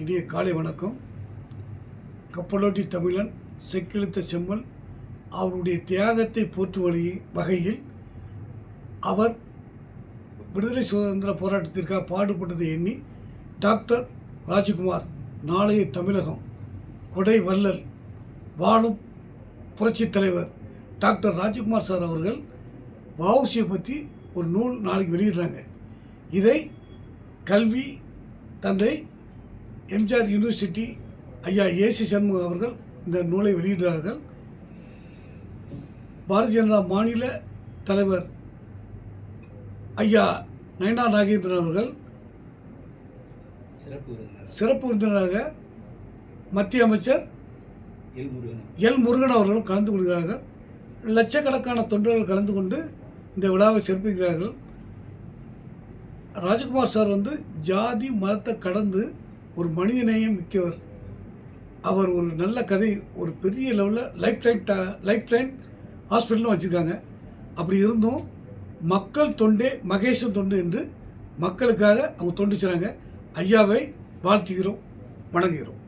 இனிய காலை வணக்கம். கப்பலோட்டி தமிழன் செக்கிழுத்த செம்மல் அவருடைய தியாகத்தை போற்று வகையில் அவர் விடுதலை சுதந்திர போராட்டத்திற்காக பாடுபட்டதை எண்ணி டாக்டர் ராஜகுமார் நாளைய தமிழகம் கொடை வள்ளல் வாழும் புரட்சித் தலைவர் டாக்டர் ராஜகுமார் சார் அவர்கள் வவுசியை பற்றி ஒரு நூல் நாளைக்கு வெளியிடுறாங்க. இதை கல்வி தந்தை எம்ஜிஆர் யூனிவர்சிட்டி ஐயா ஏசி சண்முகம் அவர்கள் இந்த நூலை வெளியிடுகிறார்கள். பாரதிய ஜனதா மாநில தலைவர் ஐயா நயனா நாகேந்திரன் அவர்கள் சிறப்பு விருந்தினர். சிறப்பு விருந்தினராக மத்திய அமைச்சர் எல் முருகன் அவர்களும் கலந்து கொள்கிறார்கள். லட்சக்கணக்கான தொண்டர்கள் கலந்து கொண்டு இந்த விழாவை சிறப்பிக்கிறார்கள். ராஜகுமார் சார் வந்து ஜாதி மதத்தை கடந்து ஒரு மனிதநேயம் மிக்கவர். அவர் ஒரு நல்ல கதை ஒரு பெரிய லெவலில் லைஃப் டைம் லைஃப் லைன் ஹாஸ்பிட்டலும் வச்சுருக்காங்க. அப்படி இருந்தும் மக்கள் தொண்டே மகேஷன் தொண்டு என்று மக்களுக்காக அவங்க தொண்டு செய்கிறாங்க ஐயாவை வாழ்த்துகிறோம் வணங்குகிறோம்.